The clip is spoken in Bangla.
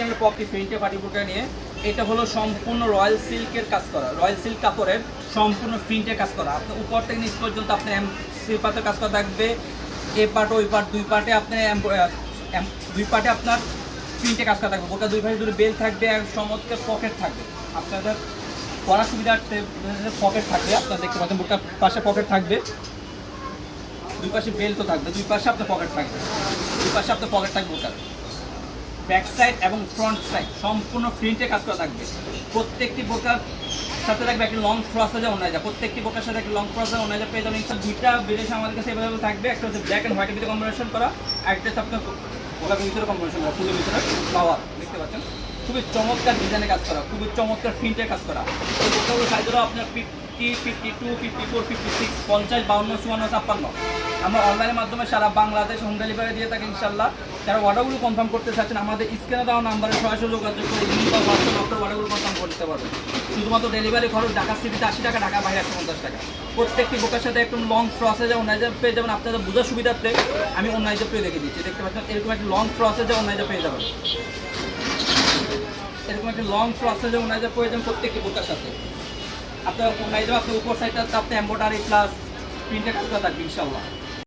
চ্যানেল পপটি প্রিন্টে পাটি নিয়ে, এটা হলো সম্পূর্ণ রয়্যাল সিল্কের কাজ করা। রয়্যাল সিল্ক কাপড়ের সম্পূর্ণ প্রিন্টের কাজ করা। আপনার উপর থেকে নিচ পর্যন্ত আপনি শিল্পাতের কাজ করা থাকবে। এ পার্ট ওই পার্ট দুই পার্টে আপনি এম- এম- দুই পার্টে আপনার প্রিন্টে কাজ করা থাকবে। বোরকা দুই পাশে দুটো বেল থাকবে আর সমস্ত পকেট থাকবে। আপনাদের পড়ার সুবিধার্থে পকেট থাকবে। আপনারা দেখতে পাচ্ছেন বোরকার পাশে পকেট থাকবে। দুই পাশে বেল্ট তো থাকবে। দুই পাশে আপনার পকেট থাকবে। দুই পাশে আপনার পকেট থাকবে ওটার ব্যাক সাইড এবং ফ্রন্ট সাইড সম্পূর্ণ প্রিন্টে কাজ করা থাকবে। প্রত্যেকটি বোকার সাথে থাকবে একটা লং ফ্রসে যেমন যায় প্রত্যেকটি বোকার সাথে একটা লং ফ্রসে ওনায় পেয়ে যাবেন। দুইটা বিদেশে আমাদের কাছে অ্যাভেলেবল থাকবে। একটা হচ্ছে ব্ল্যাক অ্যান্ড হোয়াইট ভিতরে কম্বিনেশন করা একটা হচ্ছে আপনার বোকার ভিতরে কম্বিনেশন করা, ফুলের ভিতরে পাওয়ার দেখতে পাচ্ছেন? খুবই চমৎকার ডিজাইনে কাজ করা, খুবই চমৎকার প্রিন্টের কাজ করা। এই সাইজ হলো আপনার fifty fifty two fifty four fifty six পঞ্চাশ, বাউন্ন, চুয়ান্ন, ছাপ্পান্ন। আমরা অনলাইনের মাধ্যমে সারা বাংলাদেশ হোম ডেলিভারি দিয়ে থাকি ইনশাল্লাহ যারা অর্ডারগুলো কনফার্ম করতে চাচ্ছেন, আমাদের স্ক্রিনে দেওয়া নাম্বারে সরাসরি যোগাযোগ করে ইমেল বা হোয়াটসঅ্যাপ আপনার অর্ডারগুলো কনফার্ম করতে পারবেন। শুধুমাত্র ডেলিভারি খরচ ঢাকা সিটিতে আশি টাকা, ঢাকা বাইরে একশো পঞ্চাশ টাকা। প্রত্যেকটি বোকের সাথে একটু লং প্রসেসে অন্যায় পেয়ে যাবেন। আপনাদের বোঝার সুবিধার্থে আমি অন্যায় পেয়ে দেখে দিচ্ছি। দেখতে পাচ্ছেন, এরকম একটা লং প্রসেসে অন্যায় পেয়ে যাবেন। এরকম একটা লং প্রসেসে যে পেয়ে প্রয়োজন প্রত্যেকটি বোতার সাথে। আপনার অন্যায় আপনার উপর সাইডটা তাতে এম্বোডারি প্লাস প্রিন্টের কাজ করা থাকবে ইনশাল্লাহ